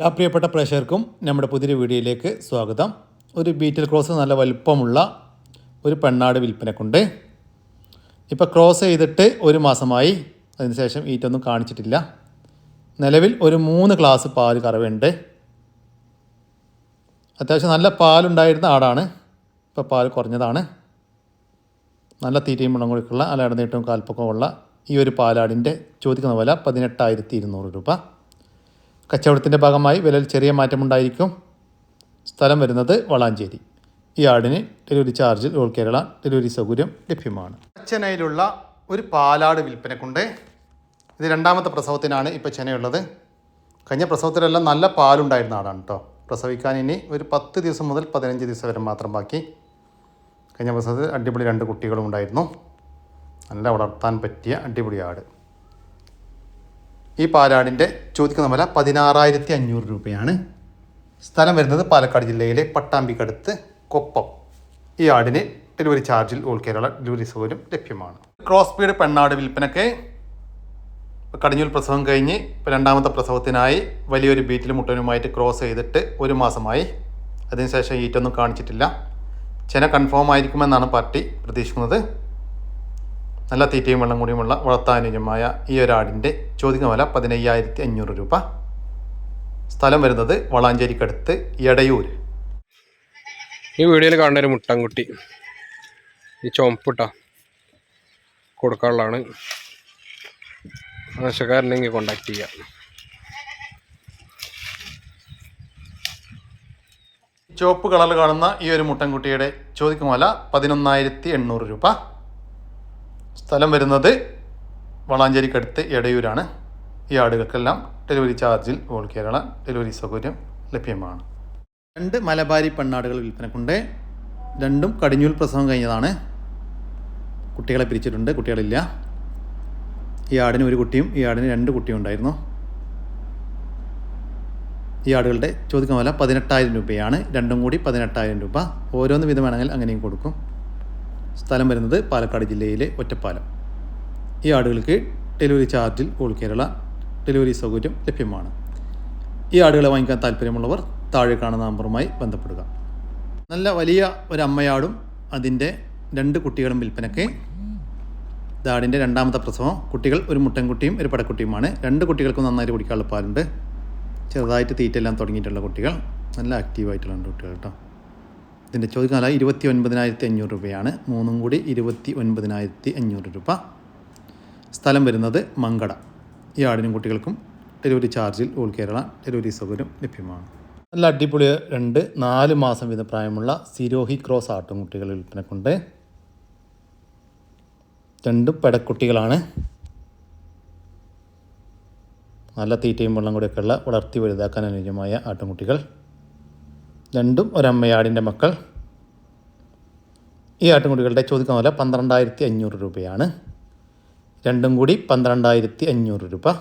എല്ലാ പ്രിയപ്പെട്ട പ്രേക്ഷകർക്കും നമ്മുടെ പുതിയ വീഡിയോയിലേക്ക് സ്വാഗതം. ഒരു ബീറ്റിൽ ക്രോസ് നല്ല വലുപ്പമുള്ള ഒരു പെണ്ണാട് വിൽപ്പനക്കുണ്ട്. ഇപ്പോൾ ക്രോസ് ചെയ്തിട്ട് ഒരു മാസമായി. അതിനുശേഷം ഈറ്റൊന്നും കാണിച്ചിട്ടില്ല. നിലവിൽ ഒരു മൂന്ന് ഗ്ലാസ് പാൽ കറവുണ്ട് അത്യാവശ്യം നല്ല പാലുണ്ടായിരുന്ന ആടാണ്. ഇപ്പോൾ പാൽ കുറഞ്ഞതാണ്. നല്ല തീറ്റയും മണം കൊടുക്കുള്ള നല്ല ഇടനീട്ടവും കാൽപ്പൊക്കമുള്ള ഈ ഒരു പാലാടിന്റെ ചോദിക്കുന്ന വില പതിനെട്ടായിരത്തി ഇരുന്നൂറ് രൂപ. കച്ചവടത്തിന്റെ ഭാഗമായി വിലയിൽ ചെറിയ മാറ്റമുണ്ടായിരിക്കും. സ്ഥലം വരുന്നത് വളാഞ്ചേരി. ഈ ആടിന് ഡെലിവറി ചാർജിൽ ഓൾ കേരള ഡെലിവറി സൗകര്യം ലഭ്യമാണ്. ചെന്നൈയിലുള്ള ഒരു പാലാട് വിൽപ്പനക്കുണ്ട്. ഇത് രണ്ടാമത്തെ പ്രസവത്തിനാണ് ഇപ്പോൾ ചെന്നൈയുള്ളത് കഴിഞ്ഞ പ്രസവത്തിലെല്ലാം നല്ല പാലുണ്ടായിരുന്ന ആടാണ് കേട്ടോ പ്രസവിക്കാൻ ഇനി ഒരു പത്ത് ദിവസം മുതൽ പതിനഞ്ച് ദിവസം വരെ മാത്രം ബാക്കി. കഴിഞ്ഞ പ്രസവത്തിൽ അടിപൊളി രണ്ട് കുട്ടികളും ഉണ്ടായിരുന്നു. നല്ല വളർത്താൻ പറ്റിയ അടിപൊളി ആട്. ഈ പാലാടിന്റെ ചോദിക്കുന്ന വില പതിനാറായിരത്തി അഞ്ഞൂറ് രൂപയാണ്. സ്ഥലം വരുന്നത് പാലക്കാട് ജില്ലയിലെ പട്ടാമ്പിക്കടുത്ത് കൊപ്പം. ഈ ആടിന് ഡെലിവറി ചാർജിൽ ഓൾ കേരള ഡെലിവറി സൗകര്യം ലഭ്യമാണ്. ക്രോസ് ബീഡ് പെണ്ണാട് വിൽപ്പനയ്ക്ക് കടിഞ്ഞൂൽ പ്രസവം കഴിഞ്ഞ് രണ്ടാമത്തെ പ്രസവത്തിനായി വലിയൊരു ബീറ്റിൽ മുട്ടനുമായിട്ട് ക്രോസ് ചെയ്തിട്ട് ഒരു മാസമായി. അതിനുശേഷം ഈറ്റൊന്നും കാണിച്ചിട്ടില്ല. ചെന കൺഫേം ആയിരിക്കുമെന്നാണ് പാർട്ടി പ്രതീക്ഷിക്കുന്നത്. നല്ല തീറ്റയും വെള്ളം കൂടിയുമുള്ള വളർത്താനുജമായ ഈ ഒരാടിന്റെ ചോദിക്കുന്ന വില പതിനയ്യായിരത്തി അഞ്ഞൂറ് രൂപ. സ്ഥലം വരുന്നത് വളാഞ്ചേരിക്കടുത്ത് എടയൂർ. ഈ വീഡിയോയിൽ കാണുന്ന ഒരു മുട്ടൻകുട്ടി ഈ ചുമപ്പിട്ട കൊടുക്കാനുള്ളതാണ്. ആവശ്യക്കാരനെങ്കിൽ കോണ്ടാക്ട് ചെയ്യാം. ചുവപ്പ് കളറിൽ കാണുന്ന ഈ ഒരു മുട്ടൻകുട്ടിയുടെ ചോദിക്കുന്ന വില പതിനൊന്നായിരത്തി എണ്ണൂറ് രൂപ. സ്ഥലം വരുന്നത് വളാഞ്ചേരിക്കടുത്ത് എടയൂരാണ്. ഈ ആടുകൾക്കെല്ലാം ഡെലിവറി ചാർജിൽ ഓൾ കേരള ഡെലിവറി സൗകര്യം ലഭ്യമാണ്. രണ്ട് മലബാരി പെണ്ണാടുകൾ വിൽപ്പനക്കുണ്ട്. രണ്ടും കടിഞ്ഞൂൽ പ്രസവം കഴിഞ്ഞതാണ്. കുട്ടികളെ പിരിച്ചിട്ടുണ്ട് കുട്ടികളില്ല. ഈ ആടിന് ഒരു കുട്ടിയും ഈ ആടിന് രണ്ട് കുട്ടിയും ഉണ്ടായിരുന്നു. ഈ ആടുകളുടെ ചോദിക്കുന്ന വില പതിനെട്ടായിരം രൂപയാണ്. രണ്ടും കൂടി പതിനെട്ടായിരം രൂപ. ഓരോന്ന് വിധം വേണമെങ്കിൽ അങ്ങനെയും കൊടുക്കും. സ്ഥലം വരുന്നത് പാലക്കാട് ജില്ലയിലെ ഒറ്റപ്പാലം. ഈ ആടുകൾക്ക് ഡെലിവറി ചാർജിൽ ഓൾ കേരള ഡെലിവറി സൗകര്യം ലഭ്യമാണ്. ഈ ആടുകളെ വാങ്ങിക്കാൻ താല്പര്യമുള്ളവർ താഴെ കാണുന്ന നമ്പറുമായി ബന്ധപ്പെടുക. നല്ല വലിയ ഒരു അമ്മയാടും അതിന്റെ രണ്ട് കുട്ടികളും വിൽപ്പനയ്ക്ക്. ഇതാടിന്റെ രണ്ടാമത്തെ പ്രസവം. കുട്ടികൾ ഒരു മുട്ടൻകുട്ടിയും ഒരു പടക്കുട്ടിയുമാണ്. രണ്ട് കുട്ടികൾക്കും നന്നായിട്ട് കുടിക്കാനുള്ള പാലുണ്ട്. ചെറുതായിട്ട് തീറ്റെല്ലാം തുടങ്ങിയിട്ടുള്ള കുട്ടികൾ. നല്ല ആക്റ്റീവായിട്ടുള്ള കുട്ടികൾ കേട്ടോ. ഇതിന്റെ ചോദ്യകാല ഇരുപത്തി ഒൻപതിനായിരത്തി അഞ്ഞൂറ് രൂപയാണ്. മൂന്നും കൂടി ഇരുപത്തി ഒൻപതിനായിരത്തി അഞ്ഞൂറ് രൂപ. സ്ഥലം വരുന്നത് മങ്കട. ഈ ആടിനും കുട്ടികൾക്കും ഡെലിവറി ചാർജിൽ ഓൾ കേരള ഡെലിവറി സൗകര്യം ലഭ്യമാണ്. നല്ല അടിപൊളി രണ്ട് നാല് മാസം വീതം പ്രായമുള്ള സിരോഹി ക്രോസ് ആട്ടും കുട്ടികൾ വിൽപ്പനക്കുണ്ട്. രണ്ടും പെടക്കുട്ടികളാണ്. നല്ല തീറ്റയും വെള്ളം കൂടിയൊക്കെയുള്ള വളർത്തി വലുതാക്കാൻ അനുയോജ്യമായ ആട്ടുംകുട്ടികൾ രണ്ടും ഒരമ്മയാടിന്റെ മക്കൾ. ഈ ആട്ടുംകുടികളുടെ ചോദിക്കുന്ന പോലെ പന്ത്രണ്ടായിരത്തി അഞ്ഞൂറ് രൂപയാണ്. രണ്ടും കൂടി പന്ത്രണ്ടായിരത്തി അഞ്ഞൂറ് രൂപ.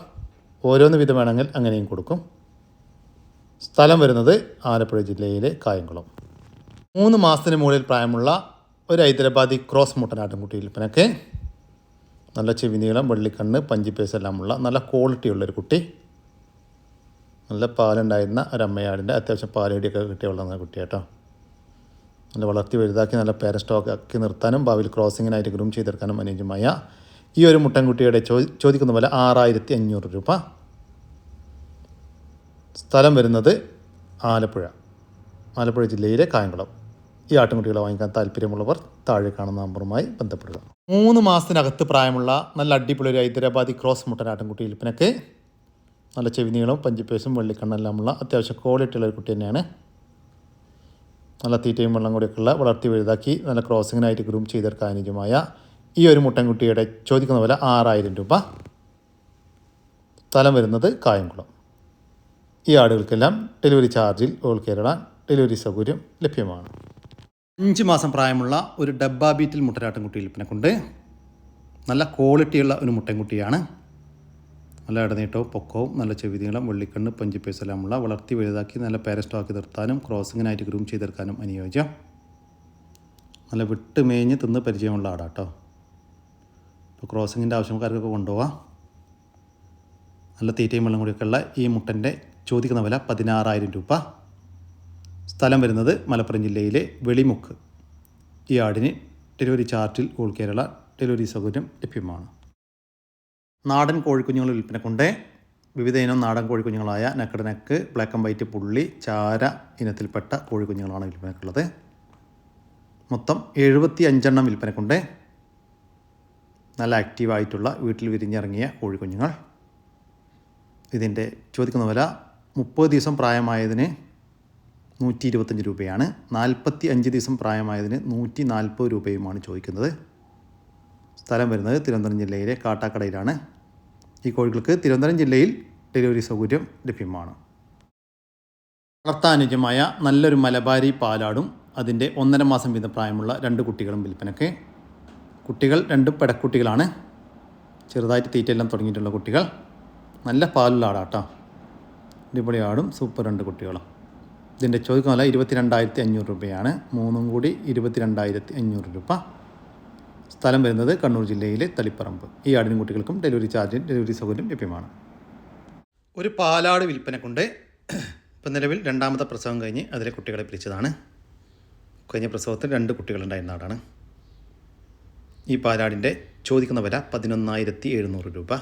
ഓരോന്ന് വിധം വേണമെങ്കിൽ അങ്ങനെയും കൊടുക്കും. സ്ഥലം വരുന്നത് ആലപ്പുഴ ജില്ലയിലെ കായംകുളം. മൂന്ന് മാസത്തിന് മുകളിൽ പ്രായമുള്ള ഒരു ഹൈദരാബാദി ക്രോസ് മുട്ടൻ ആട്ടുംകുട്ടി വിൽപ്പനക്ക്. നല്ല ചെവി നീളം വെള്ളിക്കണ്ണ് പഞ്ചിപ്പേസ് എല്ലാമുള്ള നല്ല ക്വാളിറ്റി ഉള്ളൊരു കുട്ടി. നല്ല പാലുണ്ടായിരുന്ന ഒരു അമ്മയാടിന്റെ അത്യാവശ്യം പാലേടിയൊക്കെ കിട്ടിയ വളർന്ന കുട്ടി കേട്ടോ നല്ല വളർത്തി വലുതാക്കി നല്ല പേര സ്റ്റോക്ക് ആക്കി നിർത്താനും ഭാവിയിൽ ക്രോസിങ്ങിനായിട്ട് ഗ്രൂം ചെയ്തെടുക്കാനും അനുയോജ്യമായ ഈ ഒരു മുട്ടൻകുട്ടിയുടെ ചോ ചോദിക്കുന്ന പോലെ ആറായിരത്തി അഞ്ഞൂറ് രൂപ. സ്ഥലം വരുന്നത് ആലപ്പുഴ ആലപ്പുഴ ജില്ലയിലെ കായംകുളം. ഈ ആട്ടുംകുട്ടികളെ വാങ്ങിക്കാൻ താല്പര്യമുള്ളവർ താഴെ കാണുന്ന നമ്പറുമായി ബന്ധപ്പെടുക. മൂന്ന് മാസത്തിനകത്ത് പ്രായമുള്ള നല്ല അടിപൊളി ഒരു ഹൈദരാബാദി ക്രോസ് മുട്ടൻ ആട്ടുംകുട്ടി വിൽപ്പനക്ക് നല്ല ചെവി നീളവും പഞ്ചിപ്പേസും വെള്ളിക്കണ്ണെല്ലാമുള്ള അത്യാവശ്യം ക്വാളിറ്റി ഉള്ള ഒരു കുട്ടി തന്നെയാണ്. നല്ല തീറ്റയും വെള്ളം കൂടിയൊക്കെയുള്ള വളർത്തി വലുതാക്കി നല്ല ക്രോസിങ്ങിനായിട്ട് ഗ്രൂം ചെയ്തെടുക്കാൻ അനുജമായ ഈ ഒരു മുട്ടൻകുട്ടിയുടെ ചോദിക്കുന്ന വില ആറായിരം രൂപ. സ്ഥലം വരുന്നത് കായംകുളം. ഈ ആടുകൾക്കെല്ലാം ഡെലിവറി ചാർജിൽ ഓൾ കേരള ഡെലിവറി സൗകര്യം ലഭ്യമാണ്. അഞ്ച് മാസം പ്രായമുള്ള ഒരു ഡബ്ബാ ബീറ്റിൽ മുട്ടരാട്ടൻകുട്ടി വിൽപ്പനക്കുണ്ട്. നല്ല ക്വാളിറ്റിയുള്ള ഒരു മുട്ടൻകുട്ടിയാണ് നല്ല ഇടനീട്ടവും പൊക്കവും നല്ല ചെവിതീളം വെള്ളിക്കണ്ണ് പഞ്ചിപ്പേസ് എല്ലാമുള്ള വളർത്തി വലുതാക്കി നല്ല പേരസ്റ്റോക്കി നിർത്താനും ക്രോസിങ്ങിനായിട്ട് ഗ്രൂം ചെയ്തെടുക്കാനും അനുയോജ്യം. നല്ല വിട്ട് മേഞ്ഞ് തിന്ന് പരിചയമുള്ള ആടാട്ടോ. ഇപ്പോൾ ക്രോസിങ്ങിന്റെ ആവശ്യക്കാർക്കൊക്കെ കൊണ്ടുപോകാം നല്ല തീറ്റയും വെള്ളം കൂടിയൊക്കെ ഉള്ള ഈ മുട്ടന്റെ ചോദിക്കുന്ന വില പതിനാറായിരം രൂപ. സ്ഥലം വരുന്നത് മലപ്പുറം ജില്ലയിലെ വെളിമുക്ക്. ഈ ആടിന് ഡെലിവറി ചാർട്ടിൽ ഓൾ കേരള ഡെലിവറി സൗകര്യം ലഭ്യമാണ്. നാടൻ കോഴിക്കുഞ്ഞുങ്ങൾ വിൽപ്പനക്കുണ്ട്. വിവിധ ഇനം നാടൻ കോഴിക്കുഞ്ഞുങ്ങളായ നക്കടനക്ക് ബ്ലാക്ക് ആൻഡ് വൈറ്റ് പുള്ളി ചാര ഇനത്തിൽപ്പെട്ട കോഴിക്കുഞ്ഞുങ്ങളാണ് വിൽപ്പനക്കുള്ളത്. മൊത്തം എഴുപത്തി അഞ്ചെണ്ണം വിൽപ്പനക്കുണ്ട്. നല്ല ആക്റ്റീവായിട്ടുള്ള വീട്ടിൽ വിരിഞ്ഞിറങ്ങിയ കോഴിക്കുഞ്ഞുങ്ങൾ. ഇതിന്റെ ചോദിക്കുന്ന വില മുപ്പത് ദിവസം പ്രായമായതിന് നൂറ്റി ഇരുപത്തഞ്ച് രൂപയാണ്. നാൽപ്പത്തി അഞ്ച് ദിവസം പ്രായമായതിന് നൂറ്റി നാൽപ്പത് രൂപയുമാണ് ചോദിക്കുന്നത്. സ്ഥലം വരുന്നത് തിരുവനന്തപുരം ജില്ലയിലെ കാട്ടാക്കടയിലാണ്. ഈ കോഴികൾക്ക് തിരുവനന്തപുരം ജില്ലയിൽ ഡെലിവറി സൗകര്യം ലഭ്യമാണ്. വളർത്താനുജമായ നല്ലൊരു മലബാരി പാലാടും അതിന്റെ ഒന്നര മാസം വീതം പ്രായമുള്ള രണ്ട് കുട്ടികളും വിൽപ്പനയ്ക്ക്. കുട്ടികൾ രണ്ടും പെടക്കുട്ടികളാണ്. ചെറുതായിട്ട് തീറ്റയെല്ലാം തുടങ്ങിയിട്ടുള്ള കുട്ടികൾ. നല്ല പാലുള്ള ആടാട്ടോ. അടിപൊളി ആടും സൂപ്പർ രണ്ട് കുട്ടികളും. ഇതിന്റെ ചോദിക്കുന്ന വില ഇരുപത്തി രണ്ടായിരത്തി അഞ്ഞൂറ് രൂപയാണ്. മൂന്നും കൂടി ഇരുപത്തി രണ്ടായിരത്തി അഞ്ഞൂറ് രൂപ. സ്ഥലം വരുന്നത് കണ്ണൂർ ജില്ലയിലെ തളിപ്പറമ്പ്. ഈ ആടിനും കുട്ടികൾക്കും ഡെലിവറി ചാർജും ഡെലിവറി സൗകര്യം ലഭ്യമാണ്. ഒരു പാലാട് വിൽപ്പനക്കുണ്ട്. ഇപ്പം നിലവിൽ രണ്ടാമത്തെ പ്രസവം കഴിഞ്ഞ് അതിലെ കുട്ടികളെ പിരിച്ചതാണ്. കഴിഞ്ഞ പ്രസവത്തിൽ രണ്ട് കുട്ടികളുണ്ടായിരുന്ന ആടാണ്. ഈ പാലാടിന്റെ ചോദിക്കുന്ന വില പതിനൊന്നായിരത്തി എഴുന്നൂറ് രൂപ.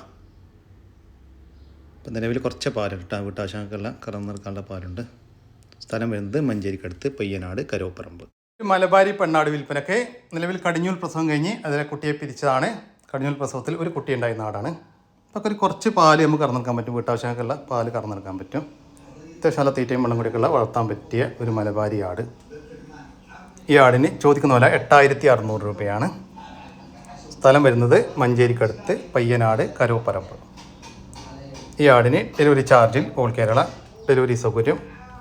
ഇപ്പം നിലവിൽ കുറച്ച് പാലുണ്ട് വീട്ടാവശ്യങ്ങൾക്കെല്ലാം കറന്നിറക്കാനുള്ള പാലുണ്ട്. സ്ഥലം വരുന്നത് മഞ്ചേരിക്കടുത്ത് പയ്യനാട് കരോപ്പറമ്പ്. മലബാരി പെണ്ണാട് വിൽപ്പനക്ക് നിലവിൽ കടിഞ്ഞൂൽ പ്രസവം കഴിഞ്ഞ് അതിലെ കുട്ടിയെ പിരിച്ചതാണ്. കടിഞ്ഞൂൽ പ്രസവത്തിൽ ഒരു കുട്ടി ഉണ്ടായിരുന്ന നാടാണ്. അപ്പോൾ ഒരു കുറച്ച് പാൽ നമുക്ക് കറന്നെടുക്കാൻ പറ്റും. വീട്ടാവശ്യങ്ങൾക്കുള്ള പാൽ കറന്നെടുക്കാൻ പറ്റും. അത്യാവശ്യം നല്ല തീറ്റയും വെള്ളം കൂടിയൊക്കെയുള്ള വളർത്താൻ പറ്റിയ ഒരു മലബാരി ആട്. ഈ ആടിന് ചോദിക്കുന്ന വില എട്ടായിരത്തി അറുന്നൂറ് രൂപയാണ്. സ്ഥലം വരുന്നത് മഞ്ചേരിക്കടുത്ത് പയ്യനാട് കരോപ്പറമ്പ്. ഈ ആടിന് ഡെലിവറി ചാർജിൽ ഓൾ കേരള ഡെലിവറി സൗകര്യം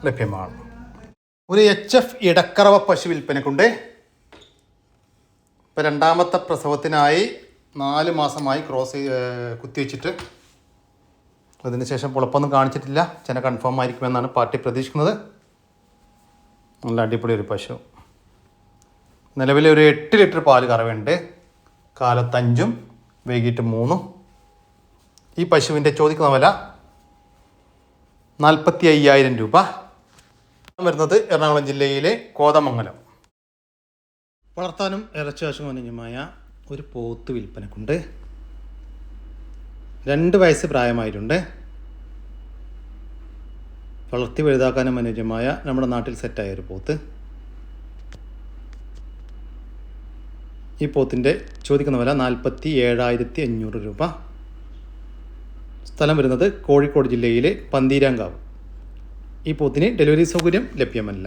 ലഭ്യമാണ്. ഒരു എച്ച് എഫ് ഇടക്കറവ പശു വിൽപ്പനക്കുണ്ട്. ഇപ്പോൾ രണ്ടാമത്തെ പ്രസവത്തിനായി നാല് മാസമായി ക്രോസ് കുത്തിവെച്ചിട്ട്. അതിനുശേഷം പുളപ്പൊന്നും കാണിച്ചിട്ടില്ല. ചെന കൺഫേം ആയിരിക്കുമെന്നാണ് പാർട്ടി പ്രതീക്ഷിക്കുന്നത്. നല്ല അടിപൊളി ഒരു പശു. നിലവിൽ ഒരു എട്ട് ലിറ്റർ പാൽ കറവുണ്ട് കാലത്തഞ്ചും വൈകിട്ട് മൂന്നും. ഈ പശുവിന്റെ ചോദിക്കുന്ന വില നാൽപ്പത്തി അയ്യായിരം രൂപ. വരുന്നത് എറണാകുളം ജില്ലയിലെ കോതമംഗലം. വളർത്താനും ഇറച്ചി ആവശ്യമായ ഒരു പോത്ത് വിൽപ്പനക്കുണ്ട്. രണ്ട് വയസ്സ് പ്രായമായിട്ടുണ്ട്. വളർത്തി വലുതാക്കാനും അനുയോജ്യമായ നമ്മുടെ നാട്ടിൽ സെറ്റായ ഒരു പോത്ത്. ഈ പോത്തിന്റെ ചോദിക്കുന്ന വില നാൽപ്പത്തി ഏഴായിരത്തി അഞ്ഞൂറ് രൂപ. സ്ഥലം വരുന്നത് കോഴിക്കോട് ജില്ലയിലെ പന്തീരാങ്കാവ്. ഈ പോത്തിന് ഡെലിവറി സൗകര്യം ലഭ്യമല്ല.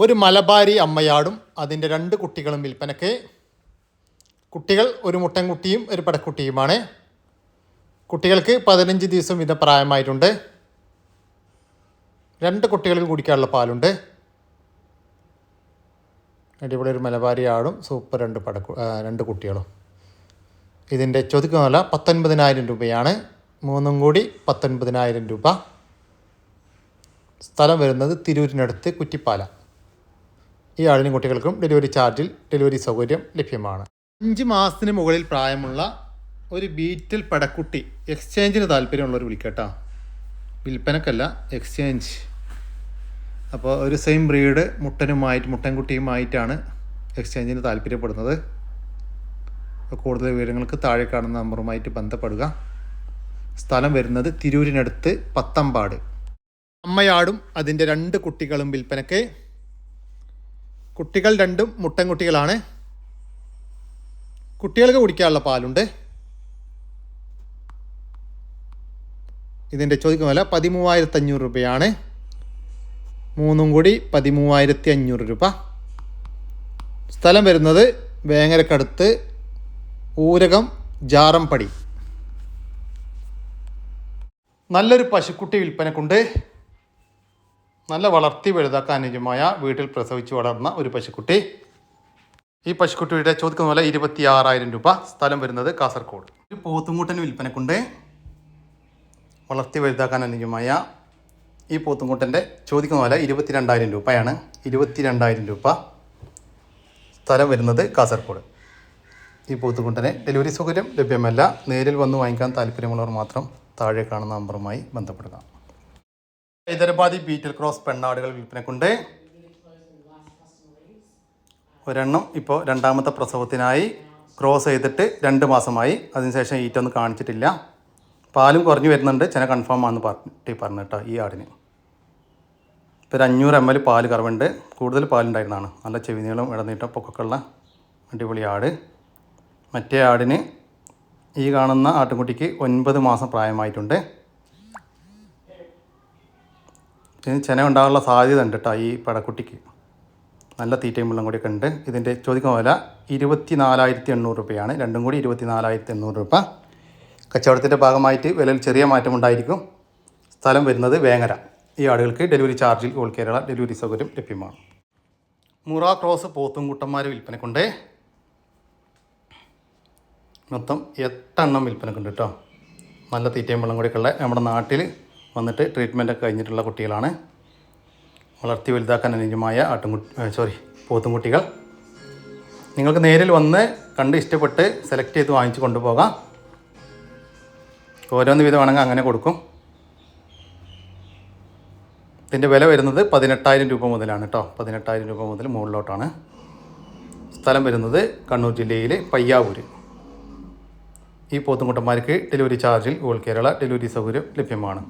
ഒരു മലബാരി അമ്മയാടും അതിന്റെ രണ്ട് കുട്ടികളും വിൽപ്പനയ്ക്ക്. കുട്ടികൾ ഒരു മുട്ടൻകുട്ടിയും ഒരു പടക്കുട്ടിയുമാണ്. കുട്ടികൾക്ക് പതിനഞ്ച് ദിവസം വിധ പ്രായമായിട്ടുണ്ട്. രണ്ട് കുട്ടികൾക്ക് കുടിക്കാനുള്ള പാലുണ്ട്. അടിപൊളി ഒരു മലബാരി ആടും സൂപ്പർ രണ്ട് പടക്കു രണ്ട് കുട്ടികളും. ഇതിന്റെ ചോദിക്കുന്ന വില പത്തൊൻപതിനായിരം രൂപയാണ്. മൂന്നും കൂടി പത്തൊൻപതിനായിരം രൂപ. സ്ഥലം വരുന്നത് തിരൂരിനടുത്ത് കുറ്റിപ്പാല. ഈ ആടിനും കുട്ടികൾക്കും ഡെലിവറി ചാർജിൽ ഡെലിവറി സൗകര്യം ലഭ്യമാണ്. അഞ്ച് മാസത്തിന് മുകളിൽ പ്രായമുള്ള ഒരു ബീറ്റിൽ പടക്കുട്ടി എക്സ്ചേഞ്ചിന് താല്പര്യമുള്ളവർ വിളിക്കട്ടോ. വിൽപ്പനക്കല്ല എക്സ്ചേഞ്ച്. അപ്പോൾ ഒരു സെയിം ബ്രീഡ് മുട്ടനുമായിട്ട് മുട്ടൻകുട്ടിയുമായിട്ടാണ് എക്സ്ചേഞ്ചിന് താല്പര്യപ്പെടുന്നത്. കൂടുതൽ വിവരങ്ങൾക്ക് താഴെ കാണുന്ന നമ്പറുമായിട്ട് ബന്ധപ്പെടുക. സ്ഥലം വരുന്നത് തിരൂരിനടുത്ത് പത്തമ്പാട്. അമ്മയാടും അതിന്റെ രണ്ട് കുട്ടികളും വിൽപ്പനയ്ക്ക് കുട്ടികൾ രണ്ടും മുട്ടൻ കുട്ടികളാണ്. കുട്ടികൾക്ക് കുടിക്കാനുള്ള പാലുണ്ട്. ഇതിന്റെ ചോദിക്കുന്ന വില പതിമൂവായിരത്തി അഞ്ഞൂറ് രൂപയാണ്. മൂന്നും കൂടി പതിമൂവായിരത്തി അഞ്ഞൂറ് രൂപ. സ്ഥലം വരുന്നത് വേങ്ങരക്കടുത്ത് ഊരകം ജാറംപടി നല്ലൊരു പശുക്കുട്ടി വിൽപ്പനക്കുണ്ട്. നല്ല വളർത്തി വലുതാക്കാൻ അനുയോജ്യമായ വീട്ടിൽ പ്രസവിച്ച് വളർന്ന ഒരു പശുക്കുട്ടി. ഈ പശുക്കുട്ടിയുടെ ചോദിക്കുന്ന പോലെ ഇരുപത്തി ആറായിരം രൂപ. സ്ഥലം വരുന്നത് കാസർഗോഡ് ഒരു പോത്തുംകൂട്ടൻ വിൽപ്പനക്കുണ്ട്. വളർത്തി വലുതാക്കാൻ അനുയോജ്യമായ ഈ പോത്തുംകൂട്ടന്റെ ചോദിക്കുന്ന പോലെ ഇരുപത്തി രണ്ടായിരം രൂപയാണ്. ഇരുപത്തി രണ്ടായിരം രൂപ സ്ഥലം വരുന്നത് കാസർഗോഡ് ഈ പോത്തുകുട്ടനെ ഡെലിവറി സൗകര്യം ലഭ്യമല്ല. നേരിൽ വന്ന് വാങ്ങിക്കാൻ താല്പര്യമുള്ളവർ മാത്രം താഴെ കാണുന്ന നമ്പറുമായി ബന്ധപ്പെടുക. ഹൈദരാബാദി ബീറ്റൽ ക്രോസ് പെണ്ണാടുകൾ വിൽപ്പനക്കുണ്ട്. ഒരെണ്ണം ഇപ്പോൾ രണ്ടാമത്തെ പ്രസവത്തിനായി ക്രോസ് ചെയ്തിട്ട് രണ്ട് മാസമായി. അതിനുശേഷം ഈറ്റൊന്നും കാണിച്ചിട്ടില്ല. പാലും കുറഞ്ഞു വരുന്നുണ്ട്. ചില കൺഫേം ആണെന്ന് പറഞ്ഞിട്ട് പറഞ്ഞു കേട്ടോ ഈ ആടിന്. ഇപ്പോൾ ഒരു അഞ്ഞൂറ് എം എൽ പാൽ കറവുണ്ട്. കൂടുതൽ പാലുണ്ടായിരുന്നതാണ് നല്ല ചെവിനീളം ഇടനീട്ടം പൊക്കൊക്കെ ഉള്ള അടിപൊളി ആട്. മറ്റേ ആടിന് ഈ കാണുന്ന ആട്ടുംകുട്ടിക്ക് ഒൻപത് മാസം പ്രായമായിട്ടുണ്ട്. ചെന ഉണ്ടാകാനുള്ള സാധ്യത ഉണ്ട് കേട്ടോ ഈ പടക്കുട്ടിക്ക്. നല്ല തീറ്റയും വെള്ളം കൂടിയൊക്കെ ഉണ്ട്. ഇതിന്റെ ചോദിക്കുന്ന വില ഇരുപത്തി നാലായിരത്തി എണ്ണൂറ് രൂപയാണ്. രണ്ടും കൂടി ഇരുപത്തി നാലായിരത്തി എണ്ണൂറ് രൂപ. കച്ചവടത്തിന്റെ ഭാഗമായിട്ട് വിലയിൽ ചെറിയ മാറ്റമുണ്ടായിരിക്കും സ്ഥലം വരുന്നത് വേങ്ങര. ഈ ആടുകൾക്ക് ഡെലിവറി ചാർജിൽ ഓൾ കേരള ഡെലിവറി സൗകര്യം ലഭ്യമാണ്. മുറ ക്രോസ് പോത്തും കുട്ടന്മാർ വിൽപ്പനക്കുണ്ട്. മൊത്തം എട്ടെണ്ണം വിൽപ്പനക്കുണ്ട് കേട്ടോ നല്ല തീറ്റയും വെള്ളം കൂടിയൊക്കെ ഉള്ള നമ്മുടെ നാട്ടിൽ വന്നിട്ട് ട്രീറ്റ്മെന്റ് ഒക്കെ കഴിഞ്ഞിട്ടുള്ള കുട്ടികളാണ്. വളർത്തി വലുതാക്കാൻ അനുയോജ്യമായ ആട്ടുംകുട്ടി സോറി പോത്തുംകുട്ടികൾ. നിങ്ങൾക്ക് നേരിൽ വന്ന് കണ്ട് ഇഷ്ടപ്പെട്ട് സെലക്ട് ചെയ്ത് വാങ്ങിച്ച് കൊണ്ടുപോകാം. ഓരോന്ന് വിധമാണെങ്കിൽ അങ്ങനെ കൊടുക്കും. ഇതിന്റെ വില വരുന്നത് പതിനെട്ടായിരം രൂപ മുതലാണ് കേട്ടോ. പതിനെട്ടായിരം രൂപ മുതൽ മുകളിലോട്ടാണ്. സ്ഥലം വരുന്നത് കണ്ണൂർ ജില്ലയിലെ പയ്യാവൂർ ഈ പോത്തുംകുട്ടന്മാർക്ക് ഡെലിവറി ചാർജിൽ ഓൾ കേരള ഡെലിവറി സൗകര്യം ലഭ്യമാണ്.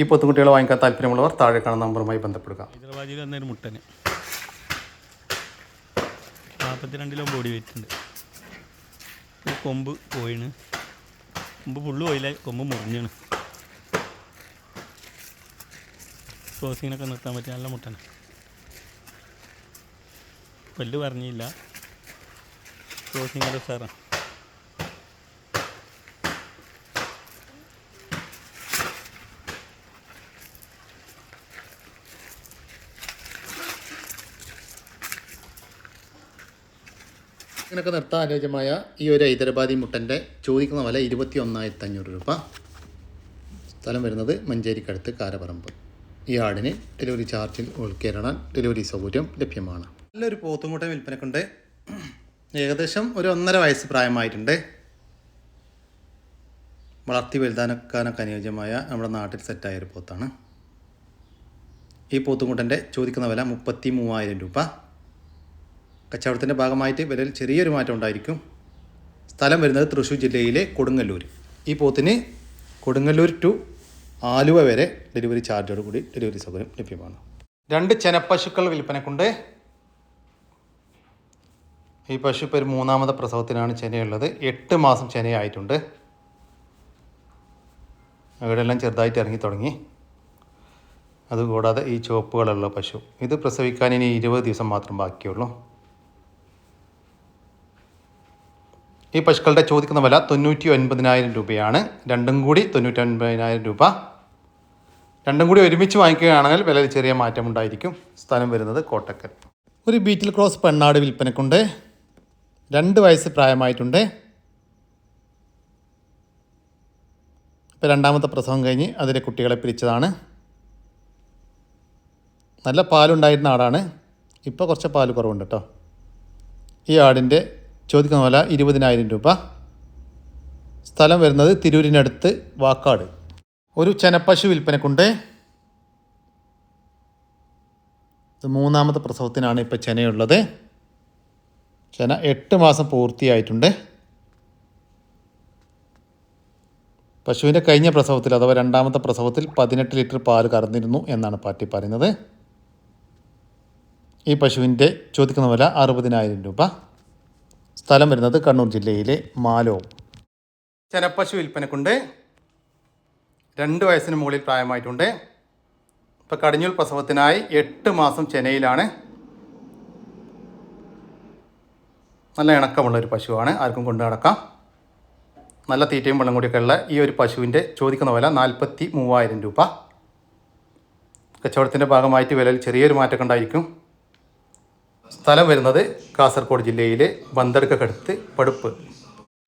ഈ പൊത്തുകുട്ടികളെ വാങ്ങിക്കാൻ താല്പര്യമുള്ളവർ താഴെ കാണുന്ന നമ്പറുമായി ബന്ധപ്പെടുക. നാൽപ്പത്തിരണ്ടിലോ ബോഡി കൊമ്പ് പോയിണ്. കൊമ്പ് ഫുള്ള് പോയില്ല. കൊമ്പ് മുറിഞ്ഞാണ്. ക്രോസിങ്ങിനൊക്കെ നിർത്താൻ പറ്റിയ നല്ല മുട്ടന്. പല്ല് പറഞ്ഞില്ല. ക്രോസിങ്ങിന്റെ സാറാണ് ഇതിനൊക്കെ നിർത്താൻ അനുയോജ്യമായ ഈ ഒരു ഹൈദരാബാദി മുട്ടന്റെ ചോദിക്കുന്ന വില ഇരുപത്തി ഒന്നായിരത്തി അഞ്ഞൂറ് രൂപ. സ്ഥലം വരുന്നത് മഞ്ചേരിക്കടുത്ത് കാരപറമ്പ്. ഈ ആടിന് ഡെലിവറി ചാർജിൽ ഉൾക്കേരണം ഡെലിവറി സൗകര്യം ലഭ്യമാണ്. നല്ലൊരു പോത്തുമുട്ട വിൽപ്പനക്കുണ്ട്. ഏകദേശം ഒരു ഒന്നര വയസ്സ് പ്രായമായിട്ടുണ്ട്. വളർത്തി വലുതാനക്കാനൊക്കെ അനുയോജ്യമായ നമ്മുടെ നാട്ടിൽ സെറ്റായ ഒരു പോത്താണ്. ഈ പോത്തുമുട്ടന്റെ ചോദിക്കുന്ന വില മുപ്പത്തി മൂവായിരം രൂപ. കച്ചവടത്തിന്റെ ഭാഗമായിട്ട് വിലയിൽ ചെറിയൊരു മാറ്റം ഉണ്ടായിരിക്കും. സ്ഥലം വരുന്നത് തൃശ്ശൂർ ജില്ലയിലെ കൊടുങ്ങല്ലൂർ. ഈ പോത്തിന് കൊടുങ്ങല്ലൂർ ടു ആലുവ വരെ ഡെലിവറി ചാർജോട് കൂടി ഡെലിവറി സൗകര്യം ലഭ്യമാണ്. രണ്ട് ചെനപ്പശുക്കൾ വിൽപ്പനക്കുണ്ട്. ഈ പശു ഇപ്പോൾ ഒരു മൂന്നാമത്തെ പ്രസവത്തിനാണ് ചെനയുള്ളത്. എട്ട് മാസം ചെനയായിട്ടുണ്ട്. അവിടെയെല്ലാം ചെറുതായിട്ട് ഇറങ്ങി തുടങ്ങി. അതുകൂടാതെ ഈ ചുവപ്പുകളുള്ള പശു. ഇത് പ്രസവിക്കാൻ ഇനി ഇരുപത് ദിവസം മാത്രം ബാക്കിയുള്ളൂ. ഈ പശുക്കളുടെ ചോദിക്കുന്ന വില തൊണ്ണൂറ്റി ഒൻപതിനായിരം രൂപയാണ്. രണ്ടും കൂടി തൊണ്ണൂറ്റി ഒൻപതിനായിരം രൂപ. രണ്ടും കൂടി ഒരുമിച്ച് വാങ്ങിക്കുകയാണെങ്കിൽ വിലയിൽ ചെറിയ മാറ്റമുണ്ടായിരിക്കും സ്ഥലം വരുന്നത് കോട്ടക്കൽ. ഒരു ബീറ്റിൽ ക്രോസ് പെണ്ണാട് വിൽപ്പനക്കുണ്ട്. രണ്ട് വയസ്സ് പ്രായമായിട്ടുണ്ട്. ഇപ്പോൾ രണ്ടാമത്തെ പ്രസവം കഴിഞ്ഞ് അതിലെ കുട്ടികളെ പിരിച്ചതാണ്. നല്ല പാലുണ്ടായിരുന്ന ആടാണ്. ഇപ്പോൾ കുറച്ച് പാൽ കുറവുണ്ട് കേട്ടോ. ഈ ആടിന്റെ ചോദിക്കുന്ന പോലെ ഇരുപതിനായിരം രൂപ. സ്ഥലം വരുന്നത് തിരൂരിനടുത്ത് വാക്കാട്. ഒരു ചെനപ്പശു വിൽപ്പനക്കുണ്ട്. ഇത് മൂന്നാമത്തെ പ്രസവത്തിനാണ് ഇപ്പോൾ ചെനയുള്ളത്. ചെന എട്ട് മാസം പൂർത്തിയായിട്ടുണ്ട്. പശുവിന്റെ കഴിഞ്ഞ പ്രസവത്തിൽ അഥവാ രണ്ടാമത്തെ പ്രസവത്തിൽ പതിനെട്ട് ലിറ്റർ പാൽ കറന്നിരുന്നു എന്നാണ് പാർട്ടി പറയുന്നത്. ഈ പശുവിന്റെ ചോദിക്കുന്ന വില അറുപതിനായിരം രൂപ. സ്ഥലം വരുന്നത് കണ്ണൂർ ജില്ലയിലെ മാലോ. ചെനപ്പശു വിൽപ്പനക്കുണ്ട്. രണ്ട് വയസ്സിന് മുകളിൽ പ്രായമായിട്ടുണ്ട്. ഇപ്പോൾ കടിഞ്ഞൂൽ പ്രസവത്തിനായി എട്ട് മാസം ചെനയിലാണ് നല്ല ഇണക്കമുള്ള ഒരു പശുവാണ്. ആർക്കും കൊണ്ടു നടക്കാം. നല്ല തീറ്റയും വെള്ളം കൂടിയൊക്കെ ഉള്ള ഈ ഒരു പശുവിന്റെ ചോദിക്കുന്ന വില നാൽപ്പത്തി മൂവായിരം രൂപ. കച്ചവടത്തിന്റെ ഭാഗമായിട്ട് വിലയിൽ ചെറിയൊരു മാറ്റമൊക്കെ ഉണ്ടായിരിക്കും. സ്ഥലം വരുന്നത് കാസർഗോഡ് ജില്ലയിലെ ബന്തർക്കടുത്ത് പടുപ്പ്.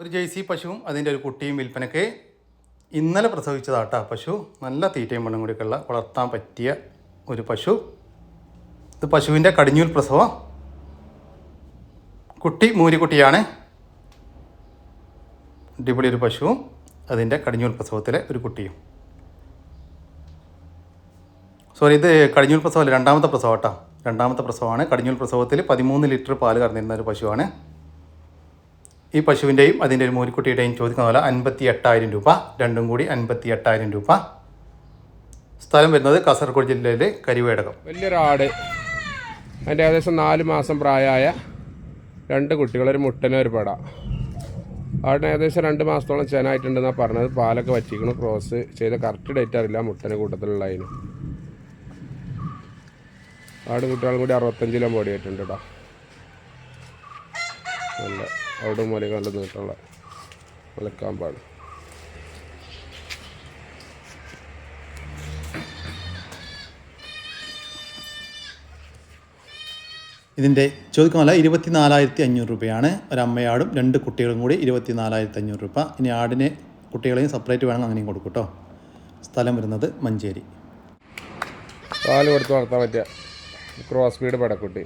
ഒരു ജേഴ്സി പശുവും അതിന്റെ ഒരു കുട്ടിയും വിൽപ്പനയ്ക്ക് ഇന്നലെ പ്രസവിച്ചതാട്ടാ പശു. നല്ല തീറ്റയും മണ്ണും കൂടിയൊക്കെ ഉള്ള വളർത്താൻ പറ്റിയ ഒരു പശു. ഇത് പശുവിന്റെ കടിഞ്ഞൂൽ പ്രസവം. കുട്ടി മൂരിക്കുട്ടിയാണ്. അടിപൊളി ഒരു പശുവും അതിന്റെ കടിഞ്ഞൂൽ പ്രസവത്തിലെ ഒരു കുട്ടിയും. സോറി ഇത് കടിഞ്ഞൂൽ പ്രസവമല്ല രണ്ടാമത്തെ പ്രസവം കേട്ടോ രണ്ടാമത്തെ പ്രസവമാണ്. കടിഞ്ഞൂൽ പ്രസവത്തിൽ പതിമൂന്ന് ലിറ്റർ പാൽ കറന്നിരുന്ന ഒരു പശുവാണ്. ഈ പശുവിന്റെയും അതിന്റെ ഒരു മോരിക്കുട്ടിയുടെയും ചോദിക്കുന്ന പോലെ അൻപത്തി എട്ടായിരം രൂപ. രണ്ടും കൂടി അൻപത്തി എട്ടായിരം രൂപ. സ്ഥലം വരുന്നത് കാസർഗോഡ് ജില്ലയിലെ കരിവേടകം. വലിയൊരാട് അതിന്റെ ഏകദേശം നാല് മാസം പ്രായമായ രണ്ട് കുട്ടികൾ ഒരു മുട്ടനും ഒരു പട. ആടിന് ഏകദേശം രണ്ട് മാസത്തോളം ചേനായിട്ടുണ്ടെന്നാണ് പറഞ്ഞത്. പാലൊക്കെ വറ്റിക്കണം ക്രോസ് ചെയ്ത കറക്റ്റ് ഡേറ്റ് അറിയില്ല മുട്ടന് കൂട്ടത്തിലുള്ള അതിന് ആട് കുട്ടികളും കൂടി അറുപത്തഞ്ച് കിലോ ബോഡി ആയിട്ടുണ്ട് കേട്ടോ നല്ല അവിടെ മുല കണ്ട് നീട്ടുള്ള മുലക്കാമ്പാണ്. ഇതിന്റെ ചോദിക്കുന്ന ഇരുപത്തിനാലായിരത്തി ഇരുപത്തി നാലായിരത്തി അഞ്ഞൂറ് രൂപയാണ്. ഒരമ്മയാടും രണ്ട് കുട്ടികളും കൂടി ഇരുപത്തി നാലായിരത്തി അഞ്ഞൂറ് രൂപ. ഇനി ആടിനെ കുട്ടികളെയും സെപ്പറേറ്റ് വേണം അങ്ങനെയും കൊടുക്കും കേട്ടോ സ്ഥലം വരുന്നത് മഞ്ചേരി. പാൽ കൊടുത്ത് വളർത്താൻ പറ്റിയ ക്രോസ് സ്പീഡ് പടക്കുട്ടി.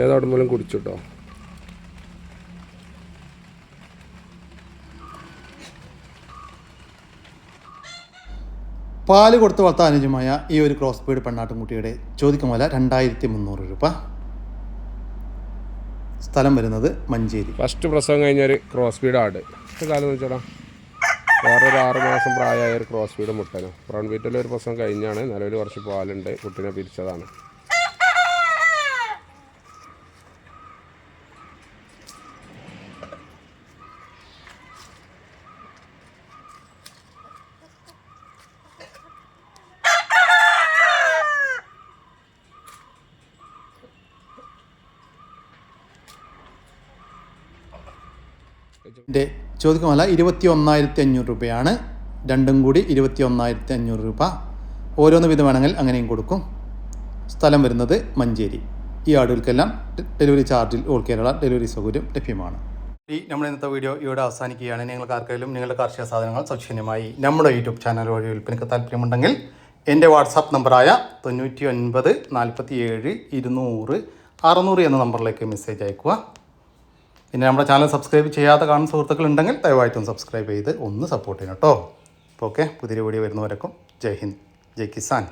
ഏതോടുമ്പോഴും കുടിച്ചുട്ടോ. പാൽ കൊടുത്ത് വളർത്താൻ അനുജമായ ഈ ഒരു ക്രോസ് ബീഡ് പെണ്ണാട്ടുംകുട്ടിയുടെ ചോദിക്കും പോലെ രണ്ടായിരത്തി മുന്നൂറ് രൂപ. സ്ഥലം വരുന്നത് മഞ്ചേരി. ഫസ്റ്റ് പ്രസവം കഴിഞ്ഞ ഒരു ക്രോസ് ഫീഡ് ആട് കാലം എന്ന് വേറെ ഒരു ആറ് മാസം പ്രായമായ ഒരു ക്രോസ് ഫീഡ് മുട്ടനും. ബ്രൗൺ ഒരു പ്രസവം കഴിഞ്ഞാണ്. നിലവിൽ കുറച്ച് പാലുണ്ട്. കുട്ടിനെ പിരിച്ചതാണ്. ചോദിക്കുന്ന ഇരുപത്തി ഒന്നായിരത്തി അഞ്ഞൂറ് രൂപയാണ്. രണ്ടും കൂടി ഇരുപത്തി ഒന്നായിരത്തി അഞ്ഞൂറ് രൂപ. ഓരോന്ന് വിധം വേണമെങ്കിൽ അങ്ങനെയും കൊടുക്കും. സ്ഥലം വരുന്നത് മഞ്ചേരി. ഈ ആടുകൾക്കെല്ലാം ഡെലിവറി ചാർജിൽ ഓൾ കേരള ഡെലിവറി സൗകര്യം ലഭ്യമാണ്. ഈ നമ്മുടെ ഇന്നത്തെ വീഡിയോ ഇവിടെ അവസാനിക്കുകയാണ്. നിങ്ങൾക്ക് ആർക്കെങ്കിലും നിങ്ങളുടെ കാർഷിക സാധനങ്ങൾ സൗജന്യമായി നമ്മുടെ യൂട്യൂബ് ചാനൽ വഴി വിൽപ്പനയ്ക്ക് താല്പര്യമുണ്ടെങ്കിൽ എന്റെ വാട്സാപ്പ് നമ്പറായ തൊണ്ണൂറ്റി ഒൻപത് നാൽപ്പത്തി ഏഴ് ഇരുന്നൂറ് അറുന്നൂറ് എന്ന നമ്പറിലേക്ക് മെസ്സേജ് അയക്കുക പിന്നെ നമ്മുടെ ചാനൽ സബ്സ്ക്രൈബ് ചെയ്യാത്ത കാണുന്ന സുഹൃത്തുക്കൾ ഉണ്ടെങ്കിൽ ദയവായിട്ടും സബ്സ്ക്രൈബ് ചെയ്ത് ഒന്ന് സപ്പോർട്ട് ചെയ്യണം കേട്ടോ. ഓക്കെ പുതിയ വീഡിയോ വരുന്നവരൊക്കെ ജയ് ഹിന്ദ് ജയ് കിസാൻ.